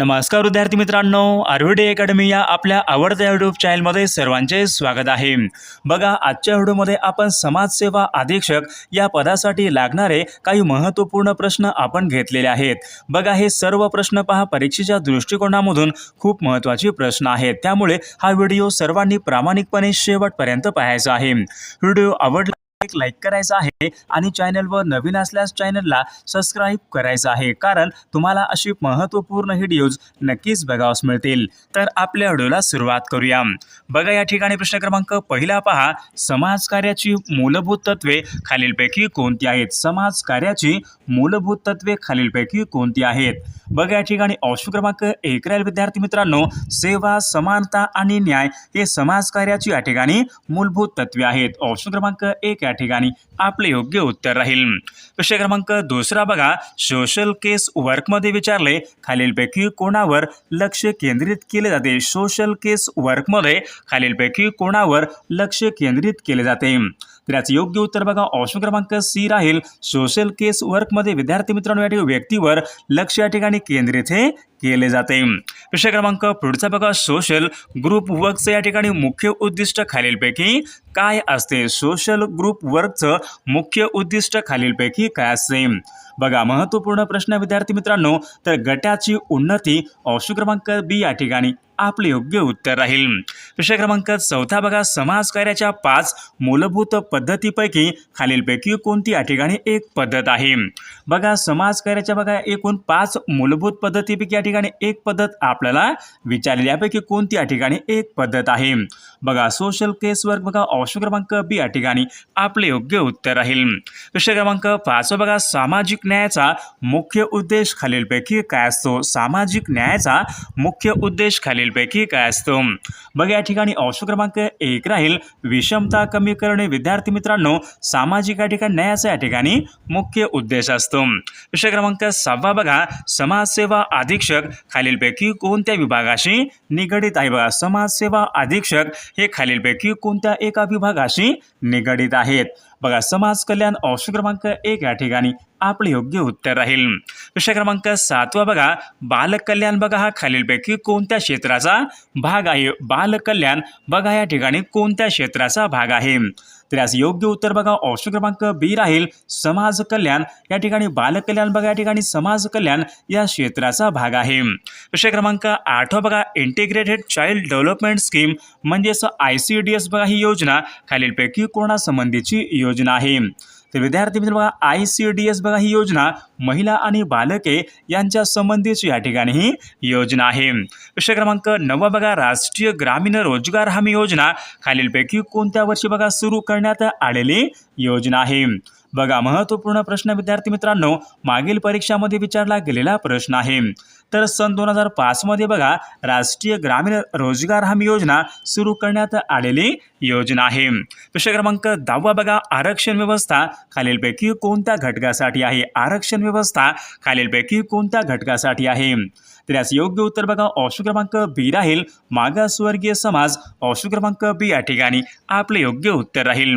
नमस्कार विद्यार्थी मित्रांनो आरव्हीडी अकॅडमी या आपल्या आवडत्या यूट्यूब चॅनलमध्ये सर्वांचे स्वागत आहे. बघा आजच्या व्हिडिओमध्ये आपण समाजसेवा अधीक्षक या पदासाठी लागणारे काही महत्त्वपूर्ण प्रश्न आपण घेतलेले आहेत. बघा हे सर्व प्रश्न पहा परीक्षेच्या दृष्टिकोनामधून खूप महत्त्वाचे प्रश्न आहेत. त्यामुळे हा व्हिडिओ सर्वांनी प्रामाणिकपणे शेवटपर्यंत पाहायचा आहे. व्हिडिओ आवडला एक लाईक करायचं आहे आणि चॅनलवर नवीन असल्यास चॅनलला सबस्क्राईब करायचं आहे. कारण तुम्हाला अशी महत्त्वपूर्ण व्हिडिओज नक्कीच बघावस मिळतील. तर आपल्या व्हिडिओला सुरुवात करूया. बघा या ठिकाणी प्रश्न क्रमांक पहिला पहा. समाजकार्याची मूलभूत तत्वे खालीलपैकी कोणती आहेत? समाजकार्याची मूलभूत तत्वे खालीलपैकी कोणती आहेत? बघा या ठिकाणी ऑप्शन क्रमांक एक राहील. विद्यार्थी मित्रांनो सेवा समानता आणि न्याय हे समाजकार्याची या ठिकाणी मूलभूत तत्वे आहेत. ऑप्शन क्रमांक एक त्या ठिकाणी आपले योग्य उत्तर राहील. विषय क्रमांक दुसरा बघा. सोशल केस वर्कमध्ये विचारले खालीलपैकी कोणावर लक्ष केंद्रित केले जाते? सोशल केस वर्कमध्ये खालीलपैकी कोणावर लक्ष केंद्रित केले जाते? तर याचं योग्य उत्तर बघा. ऑप्शन क्रमांक सी राहील. सोशल केस वर्कमध्ये विद्यार्थी मित्रांनो या व्यक्तीवर लक्ष या ठिकाणी केंद्रित हे केले जाते. विषय क्रमांक पुढचा बघा. सोशल ग्रुप वर्कचं या ठिकाणी मुख्य उद्दिष्ट खालीलपैकी काय असते? सोशल ग्रुप वर्कचं मुख्य उद्दिष्ट खालीलपैकी काय असते? बघा महत्त्वपूर्ण प्रश्न विद्यार्थी मित्रांनो तर गटाची उन्नती ऑप्शन क्रमांक बी या ठिकाणी आपले योग्य उत्तर राहील. प्रश्न क्रमांक चौथा बघा समाजकार्याच्या पाच मूलभूत पद्धतीपैकी खालीलपैकी कोणती या ठिकाणी एक पद्धत आहे? बघा समाजकार्याच्या बघा एकूण पाच मूलभूत पद्धतीपैकी या ठिकाणी एक पद्धत आपल्याला विचारली. यापैकी कोणती या ठिकाणी एक पद्धत आहे? बघा सोशल केस वर्क बघा ऑप्शन क्रमांक बी या ठिकाणी आपले योग्य उत्तर राहील. प्रश्न क्रमांक पाच बघा सामाजिक न्यायाचा मुख्य उद्देश खालीलपैकी काय असतो? सामाजिक न्यायाचा मुख्य उद्देश खालीलपैकी काय असतो? बघा या ठिकाणी ऑप्शन क्रमांक एक राहील विषमता कमी करणे. विद्यार्थी मित्रांनो सामाजिक या ठिकाणी न्यायाचा या ठिकाणी मुख्य उद्देश असतो. विषय क्रमांक सहावा बघा समाजसेवा अधीक्षक खालीलपैकी कोणत्या विभागाशी निगडित आहे? बघा समाजसेवा अधीक्षक हे खालीलपैकी कोणत्या एका विभागाशी निगडित आहेत? बघा समाज कल्याण ऑप्शन क्रमांक एक या ठिकाणी आपले योग्य उत्तर राहील. विषय क्रमांक सातवा बघा बालकल्याण बघा हा खालीलपैकी कोणत्या क्षेत्राचा भाग आहे? बालकल्याण बघा या ठिकाणी कोणत्या क्षेत्राचा भाग आहे? तर याचं योग्य उत्तर बघा ऑप्शन क्रमांक बी राहील. समाज कल्याण या ठिकाणी बालकल्याण बघा या ठिकाणी समाज कल्याण या क्षेत्राचा भाग आहे. विषय क्रमांक आठवा बघा इंटिग्रेटेड चाइल्ड डेव्हलपमेंट स्कीम म्हणजेच आय सी डी एस बघा ही योजना खालीलपैकी कोणासंबंधीची योजना आहे. तर विद्यार्थी मित्र बघा आय सी डी एस बघा ही योजना महिला आणि बालके यांच्या संबंधीची या ठिकाणी ही योजना आहे. विषय क्रमांक नववा बघा राष्ट्रीय ग्रामीण रोजगार हमी योजना. खालीलपैकी कोणत्या वर्षी बघा सुरू करण्यात आलेली योजना आहे? बघा महत्त्वपूर्ण प्रश्न विद्यार्थी मित्रांनो मागील परीक्षामध्ये विचारला गेलेला प्रश्न आहे. तर सन दोन हजार पाचमध्ये बघा राष्ट्रीय ग्रामीण रोजगार हमी योजना सुरू करण्यात आलेली योजना आहे. प्रश्न क्रमांक दहावा बघा आरक्षण व्यवस्था खालीलपैकी कोणत्या घटकासाठी आहे? आरक्षण व्यवस्था खालीलपैकी कोणत्या घटकासाठी आहे? तर याचं योग्य उत्तर बघा ऑप्शन क्रमांक बी राहील. मागासवर्गीय समाज ऑप्शन क्रमांक बी या ठिकाणी आपले योग्य उत्तर राहील.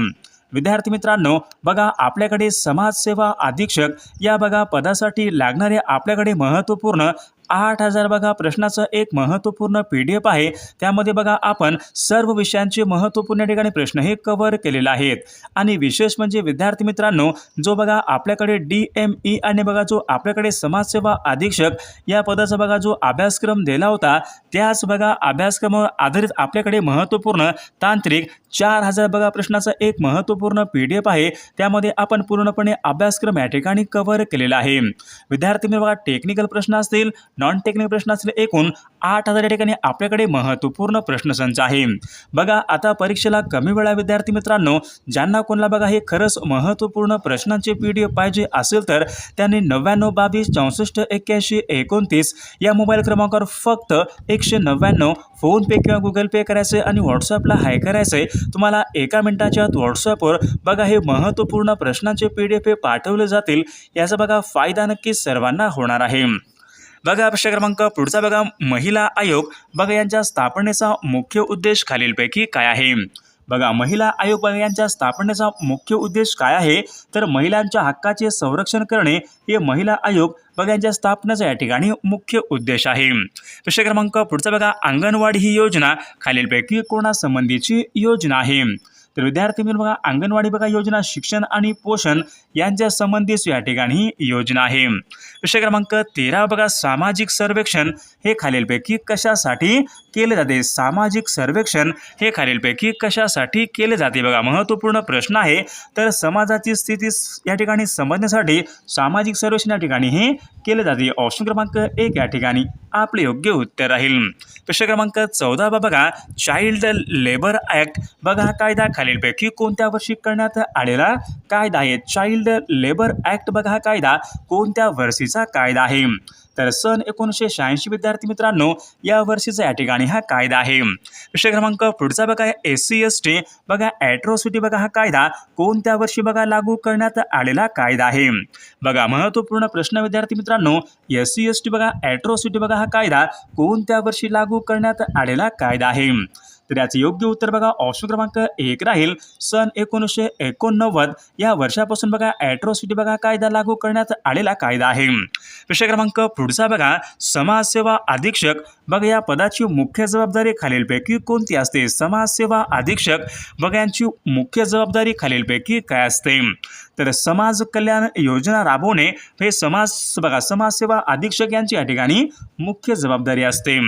विद्यार्थी मित्रांनो बघा आपल्याकडे समाजसेवा अधीक्षक या बघा पदासाठी लागणारे आपल्याकडे महत्त्वपूर्ण आठ हजार बघा प्रश्नाचं एक महत्त्वपूर्ण पी डी एफ आहे. त्यामध्ये बघा आपण सर्व विषयांचे महत्त्वपूर्ण या ठिकाणी प्रश्न हे कव्हर केलेले आहेत. आणि विशेष म्हणजे विद्यार्थी मित्रांनो जो बघा आपल्याकडे डी एम ई आणि बघा जो आपल्याकडे समाजसेवा अधीक्षक या पदाचा बघा जो अभ्यासक्रम दिला होता त्याच बघा अभ्यासक्रमावर आधारित आपल्याकडे महत्त्वपूर्ण तांत्रिक चार हजार बघा प्रश्नाचा एक महत्त्वपूर्ण पी डी एफ आहे. त्यामध्ये आपण पूर्णपणे अभ्यासक्रम या ठिकाणी कव्हर केलेला आहे. विद्यार्थी मी बघा टेक्निकल प्रश्न असतील नॉन टेक्निकल प्रश्न असतील एकूण आठ हजार या ठिकाणी आपल्याकडे महत्त्वपूर्ण प्रश्नसंच आहे. बघा आता परीक्षेला कमी वेळा विद्यार्थी मित्रांनो ज्यांना कोणाला बघा हे खरंच महत्त्वपूर्ण प्रश्नांचे पी डी एफ पाहिजे असेल तर त्यांनी नव्याण्णव बावीस चौसष्ट एक्क्याऐंशी एकोणतीस या मोबाईल क्रमांकावर फक्त एकशे नव्याण्णव फोनपे किंवा गुगल पे करायचे आणि व्हॉट्सअपला हाय करायचे. तुम्हाला एका मिनिटाच्या आत व्हॉट्सअपवर बघा हे महत्त्वपूर्ण प्रश्नांचे पी डी एफ हे पाठवले जातील. याचा बघा फायदा नक्कीच सर्वांना होणार आहे. बघा प्रश्न क्रमांक. पुढचा बघा. महिला आयोग. बघा यांच्या स्थापनेचा मुख्य उद्देश खालीलपैकी काय आहे? बघा महिला आयोग बघा यांच्या स्थापनेचा मुख्य उद्देश काय आहे? तर महिलांच्या हक्काचे संरक्षण करणे हे महिला आयोग बघा यांच्या स्थापनेचा या ठिकाणी मुख्य उद्देश आहे. प्रश्न क्रमांक. पुढचा बघा. अंगणवाडी ही योजना खालीलपैकी कोणासंबंधीची योजना आहे? तर विद्यार्थी मित्र बघा अंगणवाडी बघा योजना शिक्षण आणि पोषण यांच्या संबंधित या ठिकाणी योजना आहे. विषय क्रमांक तेरा बघा सामाजिक सर्वेक्षण. हे खालीलपैकी कशासाठी केले जाते. सामाजिक सर्वेक्षण हे खालीलपैकी कशासाठी केले जाते? बघा महत्त्वपूर्ण प्रश्न आहे. तर समाजाची स्थिती या ठिकाणी समजण्यासाठी सामाजिक सर्वेक्षण या ठिकाणी हे केले जाते. ऑप्शन क्रमांक एक या ठिकाणी आपले योग्य उत्तर राहील. प्रश्न क्रमांक चौदा बघा चाइल्ड लेबर ॲक्ट बघा हा कायदा खालीलपैकी कोणत्या वर्षी करण्यात आलेला कायदा आहे? चाइल्ड लेबर ॲक्ट बघा हा कायदा कोणत्या वर्षीचा कायदा आहे? तर सन एकोणीसशे शहाऐंशी विद्यार्थी मित्रांनो या वर्षीचा या ठिकाणी हा कायदा आहे. विषय क्रमांक पुढचा बघा एस सी एस टी बघा ॲट्रॉसिटी बघा हा कायदा कोणत्या वर्षी बघा लागू करण्यात आलेला कायदा आहे? बघा महत्त्वपूर्ण प्रश्न विद्यार्थी मित्रांनो एस सी एस टी बघा ॲट्रॉसिटी बघा हा कायदा कोणत्या वर्षी लागू करण्यात आलेला कायदा आहे? तर याचं योग्य उत्तर बघा ऑप्शन क्रमांक एक राहील. सन एकोणीसशे एकोणनव्वद या वर्षापासून बघा ॲट्रॉसिटी बघा कायदा लागू करण्यात आलेला कायदा आहे. विषय क्रमांक पुढचा बघा समाजसेवा अधीक्षक बघा या पदाची मुख्य जबाबदारी खालीलपैकी कोणती असते? समाजसेवा अधीक्षक बघा यांची मुख्य जबाबदारी खालीलपैकी काय असते? तर समाज कल्याण योजना राबवणे हे समाज बघा समाजसेवा अधीक्षक यांची या ठिकाणी मुख्य जबाबदारी असते.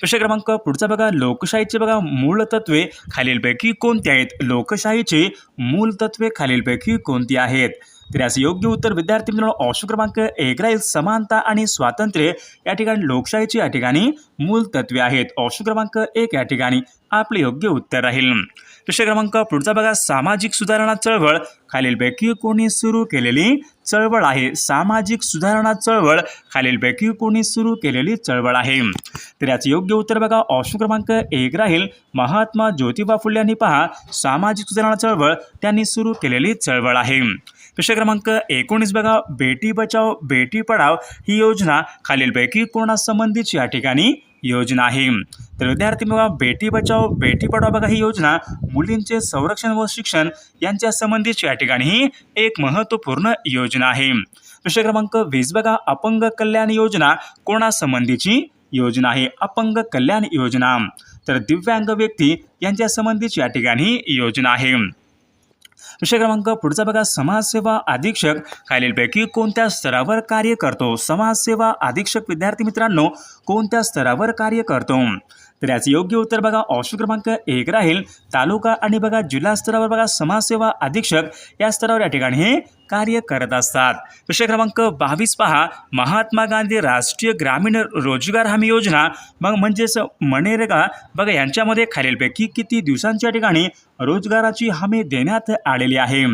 प्रश्न क्रमांक पुढचा बघा लोकशाहीचे बघा मूळ तत्वे खालीलपैकी कोणती आहेत? लोकशाहीचे मूल तत्वे खालीलपैकी कोणती आहेत? तर याचं योग्य उत्तर विद्यार्थी मित्रांनो ऑप्शन क्रमांक एक राहील समानता आणि स्वातंत्र्य. या ठिकाणी लोकशाहीची या ठिकाणी मूल तत्वे आहेत. ऑप्शन क्रमांक एक या ठिकाणी आपले योग्य उत्तर राहील. प्रश्न क्रमांक पुढचा बघा सामाजिक सुधारणा चळवळ. खालीलपैकी कोणी सुरू केलेली चळवळ आहे? सामाजिक सुधारणा चळवळ. खालीलपैकी कोणी सुरू केलेली चळवळ आहे? तर याचं योग्य उत्तर बघा. ऑप्शन क्रमांक एक राहील. महात्मा ज्योतिबा फुले यांनी पहा सामाजिक सुधारणा चळवळ त्यांनी सुरू केलेली चळवळ आहे. प्रश्न क्रमांक एकोणीस बघा. बेटी बचाव बेटी पढाव ही योजना खालीलपैकी कोणासंबंधीची या ठिकाणी योजना आहे? तर विद्यार्थी बघा बेटी बचाव बेटी पढाव बघा ही योजना मुलींचे संरक्षण व शिक्षण यांच्या संबंधीची या ठिकाणी ही एक महत्त्वपूर्ण योजना आहे. प्रश्न क्रमांक वीस बघा. अपंग कल्याण योजना कोणासंबंधीची योजना आहे अपंग कल्याण योजना. तर दिव्यांग व्यक्ती यांच्यासंबंधीची या ठिकाणी योजना आहे. विषय क्रमांक पुढचा बघा समाजसेवा अधीक्षक खालीलपैकी कोणत्या स्तरावर कार्य करतो? समाजसेवा अधीक्षक विद्यार्थी मित्रांनो कोणत्या स्तरावर कार्य करतो? तर याचं योग्य उत्तर बघा ऑप्शन क्रमांक एक राहील. तालुका आणि बघा जिल्हा स्तरावर बघा समाजसेवा अधीक्षक या स्तरावर या ठिकाणी हे कार्य करत असतात. विषय क्रमांक बावीस पहा. महात्मा गांधी राष्ट्रीय ग्रामीण रोजगार हमी योजना. मग म्हणजेच मनेरेगा. बघा यांच्यामध्ये खालीलपैकी किती दिवसांच्या ठिकाणी रोजगाराची हमी देण्यात आलेली आहे.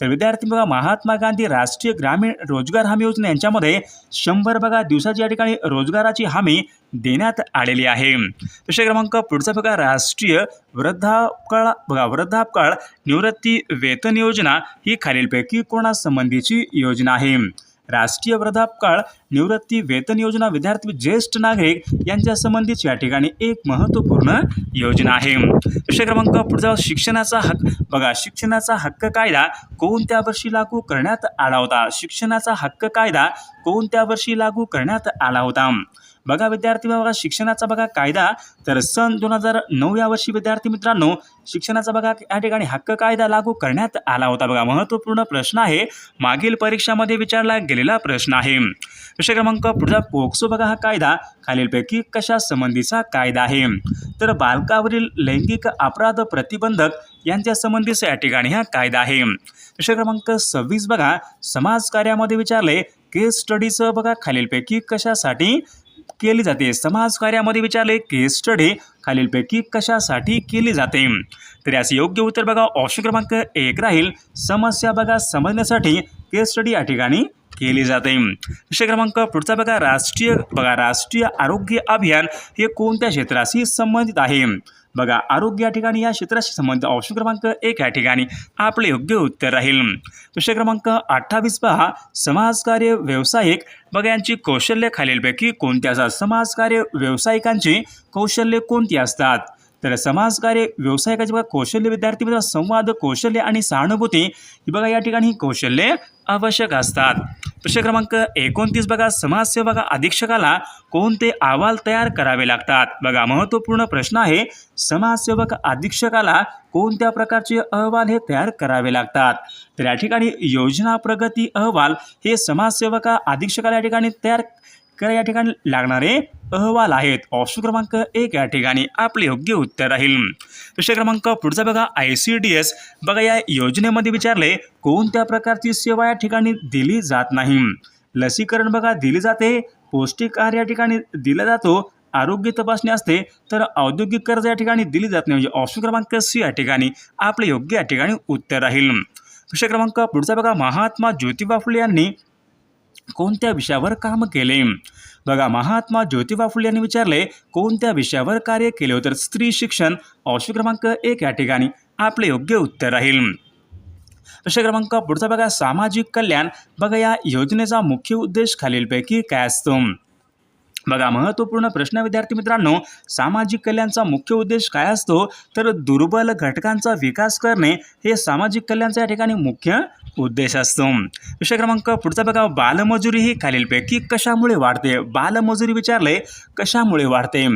तर विद्यार्थी बघा महात्मा गांधी राष्ट्रीय ग्रामीण रोजगार हमी योजना यांच्यामध्ये शंभर बघा दिवसाची या ठिकाणी रोजगाराची हमी देण्यात आलेली आहे. विषय क्रमांक पुढचा बघा राष्ट्रीय वृद्धापकाळ बघा वृद्धापकाळ निवृत्ती वेतन योजना ही खालीलपैकी कोणासंबंधीची योजना आहे? राष्ट्रीय वृद्धापकाळ निवृत्ती वेतन योजना विद्यार्थी ज्येष्ठ नागरिक यांच्या संबंधीची या ठिकाणी एक महत्त्वपूर्ण योजना आहे. विषय क्रमांक पुढचा शिक्षणाचा हक्क. बघा शिक्षणाचा हक्क कायदा कोणत्या वर्षी लागू करण्यात आला होता? शिक्षणाचा हक्क कायदा कोणत्या वर्षी लागू करण्यात आला होता? बघा विद्यार्थी बघा शिक्षणाचा बघा कायदा. तर सन दोन हजार नऊ या वर्षी विद्यार्थी मित्रांनो शिक्षणाचा बघा या ठिकाणी हक्क कायदा लागू करण्यात आला होता बघा. महत्त्वपूर्ण प्रश्न आहे. मागील परीक्षामध्ये विचारला गेलेला प्रश्न आहे. विषय क्रमांक पुढचा पोक्सो बघा हा कायदा. खालीलपैकी कशा संबंधीचा कायदा आहे? तर बालकावरील लैंगिक अपराध प्रतिबंधक यांच्या संबंधीचा या ठिकाणी हा कायदा आहे. विषय क्रमांक सव्वीस बघा. समाज कार्यामध्ये विचारले. केस स्टडीचं बघा खालीलपैकी कशासाठी? केली जाते. समाज कार्यामध्ये विचारले केस स्टडी खालीलपैकी कशासाठी केली जाते? तर याचे योग्य उत्तर बघा. ऑप्शन क्रमांक एक राहील. समस्या बघा समजण्यासाठी. केस स्टडी या ठिकाणी केली जाते. विषय क्रमांक पुढचा बघा राष्ट्रीय बघा राष्ट्रीय आरोग्य अभियान हे कोणत्या क्षेत्राशी संबंधित आहे? बघा आरोग्य या ठिकाणी या क्षेत्राशी संबंधित ऑप्शन क्रमांक एक या ठिकाणी. आपले योग्य उत्तर राहील. विषय क्रमांक अठ्ठावीस पहा समाजकार्य व्यावसायिक. बघा यांची कौशल्य खालीलपैकी कोणती असतात? समाजकार्य व्यावसायिकांची कौशल्य कोणती असतात? तर समाजकार्य व्यावसायिकाचे बघा कौशल्य विद्यार्थी संवाद कौशल्य आणि सहानुभूती. ही बघा या ठिकाणी ही कौशल्ये आवश्यक असतात. प्रश्न क्रमांक एकोणतीस बघा. समाजसेवा बघा अधीक्षकाला कोणते अहवाल तयार करावे लागतात? बघा महत्त्वपूर्ण प्रश्न आहे समाजसेवक अधीक्षकाला कोणत्या प्रकारचे अहवाल हे तयार करावे लागतात? तर या ठिकाणी योजना प्रगती अहवाल हे समाजसेवका अधीक्षकाला या ठिकाणी तयार कर या ठिकाणी लागणारे अहवाल आहेत. ऑप्शन क्रमांक एक या ठिकाणी आपले योग्य उत्तर राहील. विषय क्रमांक पुढचा बघा. आय सी डी एस बघा या योजनेमध्ये विचारले कोणत्या प्रकारची सेवा या ठिकाणी दिली जात नाही? लसीकरण बघा दिली जाते. पौष्टिक आहार या ठिकाणी दिला जातो. आरोग्य तपासणी असते तर औद्योगिक कर्ज या ठिकाणी दिली जात नाही. म्हणजे ऑप्शन क्रमांक सी या ठिकाणी आपले योग्य या ठिकाणी उत्तर राहील. विषय क्रमांक पुढचा बघा. महात्मा ज्योतिबा फुले यांनी कोणत्या विषयावर काम केले? बघा महात्मा ज्योतिबा फुले यांनी विचारले कोणत्या विषयावर कार्य केले तर स्त्री शिक्षण ऑप्शन क्रमांक एक या ठिकाणी. आपले योग्य उत्तर राहील. प्रश्न क्रमांक पुढचा बघा सामाजिक कल्याण. बघा या योजनेचा मुख्य उद्देश खालीलपैकी काय असतो? बघा महत्त्वपूर्ण प्रश्न विद्यार्थी मित्रांनो सामाजिक कल्याणचा मुख्य उद्देश काय असतो? तर दुर्बल घटकांचा विकास करणे हे सामाजिक कल्याणचा या ठिकाणी मुख्य उद्देश असतो. विषय क्रमांक पुढचा बघा बालमजुरी ही खालीलपैकी कशामुळे वाढते? बालमजुरी विचारले कशामुळे वाढते?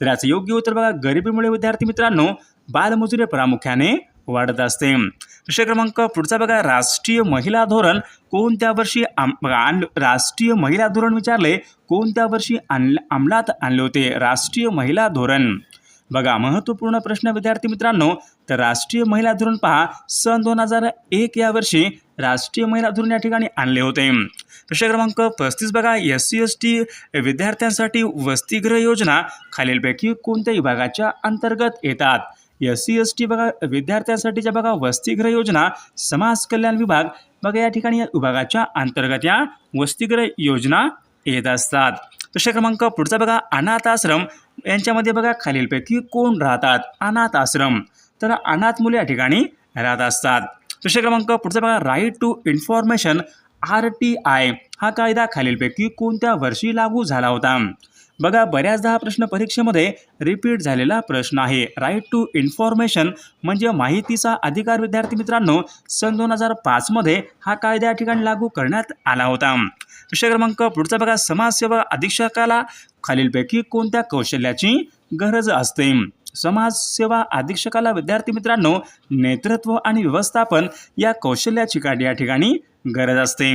तर याचं योग्य उत्तर बघा गरिबीमुळे विद्यार्थी मित्रांनो बालमजुरी प्रामुख्याने वाढत असते. विषय क्रमांक पुढचा बघा. राष्ट्रीय महिला धोरण कोणत्या वर्षी आम आण राष्ट्रीय महिला धोरण विचारले. कोणत्या वर्षी आणलं अंमलात आणले होते? राष्ट्रीय महिला धोरण. बघा महत्त्वपूर्ण प्रश्न विद्यार्थी मित्रांनो तर राष्ट्रीय महिला धोरण पहा. सन दोन हजार एक या वर्षी राष्ट्रीय महिला धोरण या ठिकाणी आणले होते. प्रश्न क्रमांक पस्तीस बघा. एस सी एस टी विद्यार्थ्यांसाठी वसतिगृह योजना खालीलपैकी कोणत्या विभागाच्या अंतर्गत येतात? एस सी एस टी बघा विद्यार्थ्यांसाठीच्या बघा वसतिगृह योजना समाज कल्याण विभाग बघा या ठिकाणी या विभागाच्या अंतर्गत या वसतिगृह योजना येत असतात. प्रश्न क्रमांक पुढचा बघा अनाथ आश्रम. यांच्यामध्ये बघा खालीलपैकी कोण राहतात? अनाथ आश्रम. तर अनाथ मुले या ठिकाणी राहत असतात. प्रश्न क्रमांक पुढचा बघा right to information R T I. हा कायदा खालीलपैकी कोणत्या वर्षी लागू झाला होता? बघा बऱ्याचदा हा प्रश्न परीक्षेमध्ये रिपीट झालेला प्रश्न आहे. राईट टू इन्फॉर्मेशन म्हणजे माहितीचा अधिकार विद्यार्थी मित्रांनो सन दोन हजार पाचमध्ये हा कायदा या ठिकाणी लागू करण्यात आला होता. विषय क्रमांक पुढचा बघा समाजसेवा अधीक्षकाला खालीलपैकी कोणत्या कौशल्याची गरज असते? समाजसेवा अधीक्षकाला विद्यार्थी मित्रांनो नेतृत्व आणि व्यवस्थापन या कौशल्याची काढ या ठिकाणी गरज असते.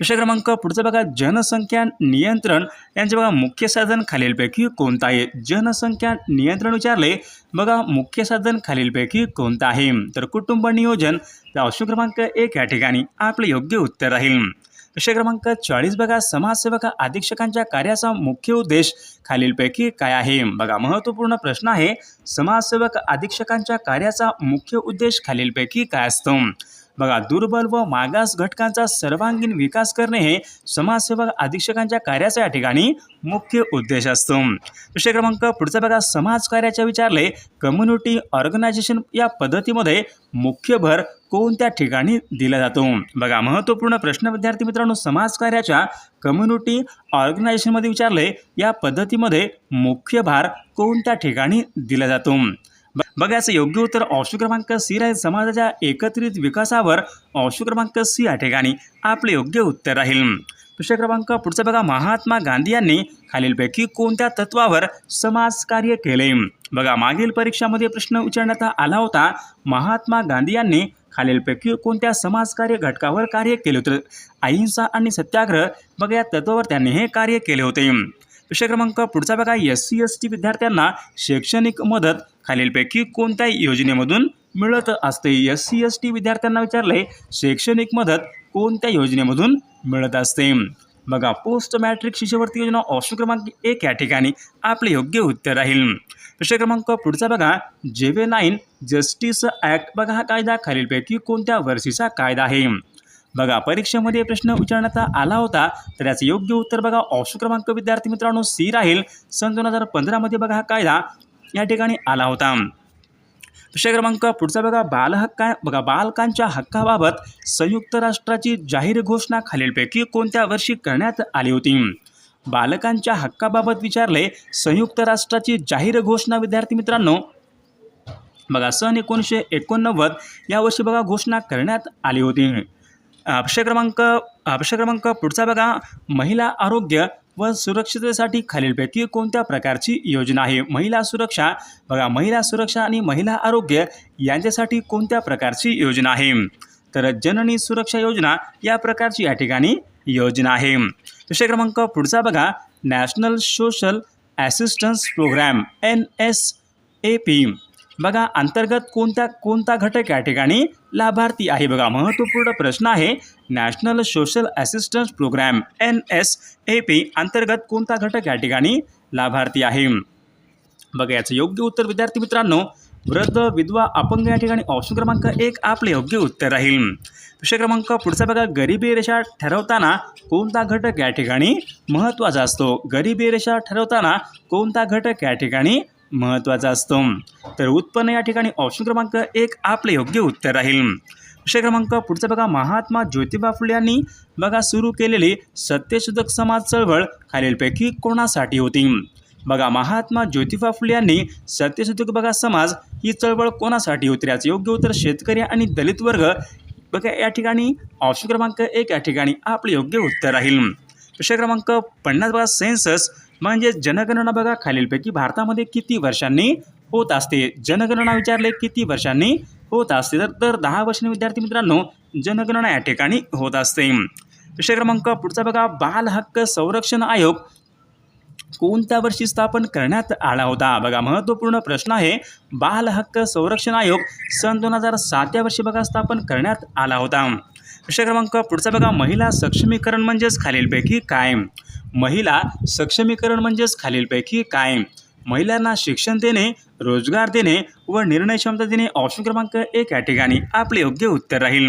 विषय क्रमांक पुढचं बघा जनसंख्या नियंत्रण. यांचे बघा मुख्य साधन खालीलपैकी कोणतं आहे? जनसंख्या नियंत्रण विचारले. बघा मुख्य साधन खालीलपैकी कोणतं आहे? तर कुटुंब नियोजन त्या क्रमांक एक या ठिकाणी आपले योग्य उत्तर राहील. विषय क्रमांक चाळीस बघा समाजसेवक अधीक्षकांच्या कार्याचा मुख्य उद्देश खालीलपैकी काय आहे? बघा महत्त्वपूर्ण प्रश्न आहे समाजसेवक अधीक्षकांच्या कार्याचा मुख्य उद्देश खालीलपैकी काय असतो? बघा दुर्बल व मागास घटकांचा सर्वांगीण विकास करणे हे समाजसेवक अधीक्षकांच्या कार्याचा या ठिकाणी मुख्य उद्देश असतो. विषय क्रमांक पुढचा बघा समाज कार्याच्या विचारले कम्युनिटी ऑर्गनायझेशन या पद्धतीमध्ये मुख्य भर कोणत्या ठिकाणी दिला जातो? बघा महत्त्वपूर्ण प्रश्न विद्यार्थी मित्रांनो समाज कार्याच्या कम्युनिटी ऑर्गनायझेशनमध्ये विचारले या पद्धतीमध्ये मुख्य भार कोणत्या ठिकाणी दिला जातो? बघायचं योग्य उत्तर ऑप्शन क्रमांक सी राहील समाजाच्या एकत्रित विकासावर ऑप्शन क्रमांक सी या ठिकाणी आपले योग्य उत्तर राहील. प्रश्न क्रमांक पुढचा बघा. महात्मा गांधी यांनी खालीलपैकी कोणत्या तत्वावर समाजकार्य केले? बघा मागील परीक्षामध्ये प्रश्न विचारण्यात आला होता. महात्मा गांधी यांनी खालीलपैकी कोणत्या समाजकार्य घटकावर कार्य केले होते? अहिंसा आणि सत्याग्रह बघा या तत्वावर त्यांनी हे कार्य केले होते. विषय क्रमांक पुढचा बघा. एस सी एस टी विद्यार्थ्यांना शैक्षणिक मदत खालीलपैकी कोणत्या योजनेमधून मिळत असते. एस सी एस टी विद्यार्थ्यांना विचारले शैक्षणिक मदत कोणत्या योजनेमधून मिळत असते? बघा पोस्ट मॅट्रिक शिष्यवृत्ती योजना ऑप्शन क्रमांक एक या ठिकाणी आपले योग्य उत्तर राहील. प्रश्न क्रमांक पुढचा बघा. जेवे नाईन जस्टिस ॲक्ट बघा हा कायदा खालीलपैकी कोणत्या वर्षीचा कायदा आहे? बघा परीक्षेमध्ये प्रश्न विचारण्यात आला होता तर याचं योग्य उत्तर बघा. ऑप्शन क्रमांक विद्यार्थी मित्रांनो सी राहील. सन दोन हजार पंधरामध्ये बघा हा कायदा या ठिकाणी आला होता. विषय क्रमांक पुढचा बघा बालहक्का बघा बालकांच्या हक्काबाबत संयुक्त राष्ट्राची जाहीर घोषणा खालीलपैकी कोणत्या वर्षी करण्यात आली होती? बालकांच्या हक्काबाबत विचारले संयुक्त राष्ट्राची जाहीर घोषणा विद्यार्थी मित्रांनो. बघा सन एकोणीसशे एकोणनव्वद या वर्षी बघा घोषणा करण्यात आली होती. अक्षय क्रमांक अक्षय क्रमांक पुढचा बघा महिला आरोग्य व सुरक्षिततेसाठी खालीलपैकी कोणत्या प्रकारची योजना आहे? महिला सुरक्षा. बघा महिला सुरक्षा आणि महिला आरोग्य यांच्यासाठी कोणत्या प्रकारची योजना आहे? तर जननी सुरक्षा योजना या प्रकारची या ठिकाणी योजना आहे. विषय क्रमांक पुढचा बघा. National social assistance programme N S A P. बघा अंतर्गत कोणत्या कोणता घटक या ठिकाणी लाभार्थी आहे? बघा महत्त्वपूर्ण प्रश्न आहे national social assistance programme N S A P अंतर्गत कोणता घटक या ठिकाणी लाभार्थी आहे? बघा याचं योग्य उत्तर विद्यार्थी मित्रांनो वृद्ध विधवा अपंग या ठिकाणी ऑप्शन क्रमांक एक आपले योग्य उत्तर राहील. विषय क्रमांक पुढचा बघा गरिबी रेषा ठरवताना कोणता घटक या ठिकाणी महत्त्वाचा असतो? गरिबी रेषा ठरवताना कोणता घटक या ठिकाणी महत्त्वाचा असतो. तर उत्पन्न या ठिकाणी ऑप्शन क्रमांक एक आपले योग्य उत्तर राहील. विषय क्रमांक पुढचा बघा महात्मा ज्योतिबा फुले यांनी बघा सुरू केलेली सत्यशोधक समाज चळवळ खालीलपैकी कोणासाठी होती? बघा महात्मा ज्योतिबा फुले यांनी सत्यशोधक बघा समाज ही चळवळ कोणासाठी होती? याचं योग्य उत्तर शेतकरी आणि दलित वर्ग. बघा या ठिकाणी ऑप्शन क्रमांक एक या ठिकाणी आपले योग्य उत्तर राहील. विषय क्रमांक पन्नास बघा सेन्सस म्हणजेच जनगणना बघा खालीलपैकी भारतामध्ये किती वर्षांनी होत असते. जनगणना विचारले किती वर्षांनी होत असते? तर दर दहा वर्षांनी विद्यार्थी मित्रांनो जनगणना या ठिकाणी होत असते. विषय क्रमांक पुढचा बघा बाल हक्क संरक्षण आयोग कोणत्या वर्षी स्थापन करण्यात आला होता? बघा महत्त्वपूर्ण प्रश्न आहे बाल हक्क संरक्षण आयोग सन दोन हजार सात या वर्षी बघा स्थापन करण्यात आला होता. विषय क्रमांक पुढचा बघा महिला सक्षमीकरण म्हणजेच खालीलपैकी काय? महिला सक्षमीकरण म्हणजेच खालीलपैकी काय महिलांना शिक्षण देणे रोजगार देणे व निर्णय क्षमता देणे ऑप्शन क्रमांक एक या ठिकाणी आपले योग्य उत्तर राहील.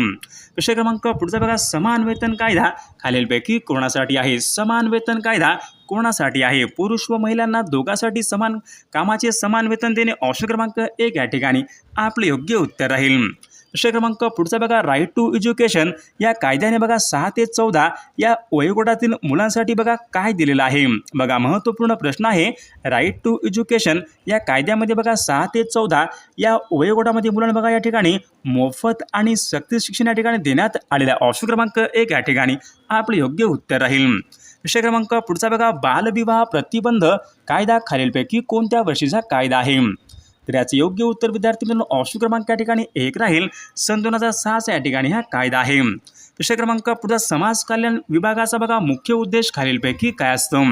विषय क्रमांक पुढचा बघा समान वेतन कायदा खालीलपैकी कोणासाठी आहे? समान वेतन कायदा कोणासाठी आहे? पुरुष व महिलांना दोघांसाठी समान कामाचे समान वेतन देणे ऑप्शन क्रमांक एक या ठिकाणी आपले योग्य उत्तर राहील. विषय क्रमांक पुढचा बघा राईट टू एज्युकेशन या कायद्याने बघा सहा ते चौदा या वयोगटातील मुलांसाठी बघा काय दिलेलं आहे? बघा महत्त्वपूर्ण प्रश्न आहे राईट टू एज्युकेशन या कायद्यामध्ये बघा सहा ते चौदा या वयोगटामध्ये मुलांना बघा या ठिकाणी मोफत आणि सक्ती शिक्षण या ठिकाणी देण्यात आलेला आहे. ऑप्शन क्रमांक एक या ठिकाणी आपले योग्य उत्तर राहील. विषय क्रमांक पुढचा बघा बालविवाह प्रतिबंध कायदा खालीलपैकी कोणत्या वर्षीचा कायदा आहे? तर याचं योग्य उत्तर विद्यार्थी मित्रांनो ऑप्शन क्रमांक या ठिकाणी एक राहील. सन दोन हजार सहाचा या ठिकाणी हा कायदा आहे. प्रश्न क्रमांक पुढचा समाज कल्याण विभागाचा बघा मुख्य उद्देश खालीलपैकी काय असतो?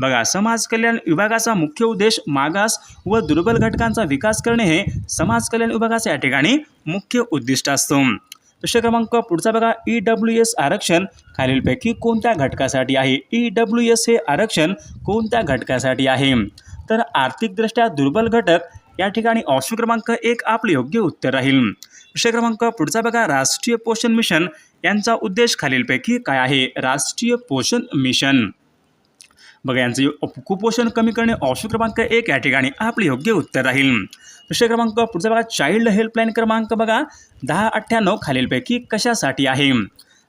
बघा समाज कल्याण विभागाचा मुख्य उद्देश मागास व दुर्बल घटकांचा विकास करणे हे समाज कल्याण विभागाचा या ठिकाणी मुख्य उद्दिष्ट असतो. प्रश्न क्रमांक पुढचा बघा ई डब्ल्यू एस आरक्षण खालीलपैकी कोणत्या घटकासाठी आहे? ई डब्ल्यू एस हे आरक्षण कोणत्या घटकासाठी आहे? तर आर्थिकदृष्ट्या दुर्बल घटक या ठिकाणी ऑप्शन क्रमांक एक आपले योग्य उत्तर राहील. विषय क्रमांक पुढचा बघा राष्ट्रीय पोषण मिशन. यांचा उद्देश खालीलपैकी काय आहे? राष्ट्रीय पोषण मिशन. बघा यांचं कुपोषण कमी करणे ऑप्शन क्रमांक एक या ठिकाणी आपले योग्य उत्तर राहील. विषय क्रमांक पुढचा बघा चाइल्ड हेल्पलाईन क्रमांक बघा दहा अठ्ठ्याण्णव खालीलपैकी कशासाठी आहे?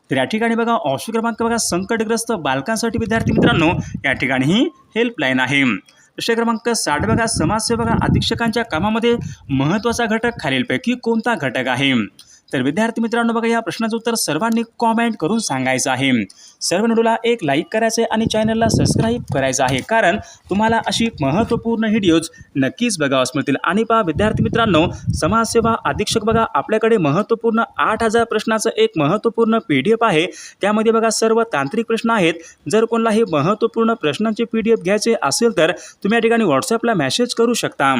तर या ठिकाणी बघा ऑप्शन क्रमांक बघा संकटग्रस्त बालकांसाठी विद्यार्थी मित्रांनो या ठिकाणी ही हेल्पलाईन आहे. प्रश्न क्रमांक साठ बघा समाजसेवक अधीक्षकांच्या कामामध्ये महत्त्वाचा घटक खालीलपैकी कोणता घटक आहे? तर विद्यार्थी मित्रांनो बघा या प्रश्नाचं उत्तर सर्वांनी कॉमेंट करून सांगायचं आहे. सर्व व्हिडिओला एक लाईक करायचं आहे आणि चॅनलला सबस्क्राईब करायचं आहे. कारण तुम्हाला अशी महत्त्वपूर्ण व्हिडिओज नक्कीच बघावास मिळतील. आणि पहा विद्यार्थी मित्रांनो समाजसेवा अधीक्षक बघा आपल्याकडे महत्त्वपूर्ण आठ हजार प्रश्नाचं एक महत्त्वपूर्ण पी डी एफ आहे. त्यामध्ये बघा सर्व तांत्रिक प्रश्न आहेत. जर कोणाला हे महत्त्वपूर्ण प्रश्नांचे पी डी एफ घ्यायचे असेल तर तुम्ही या ठिकाणी व्हॉट्सअपला मेसेज करू शकता.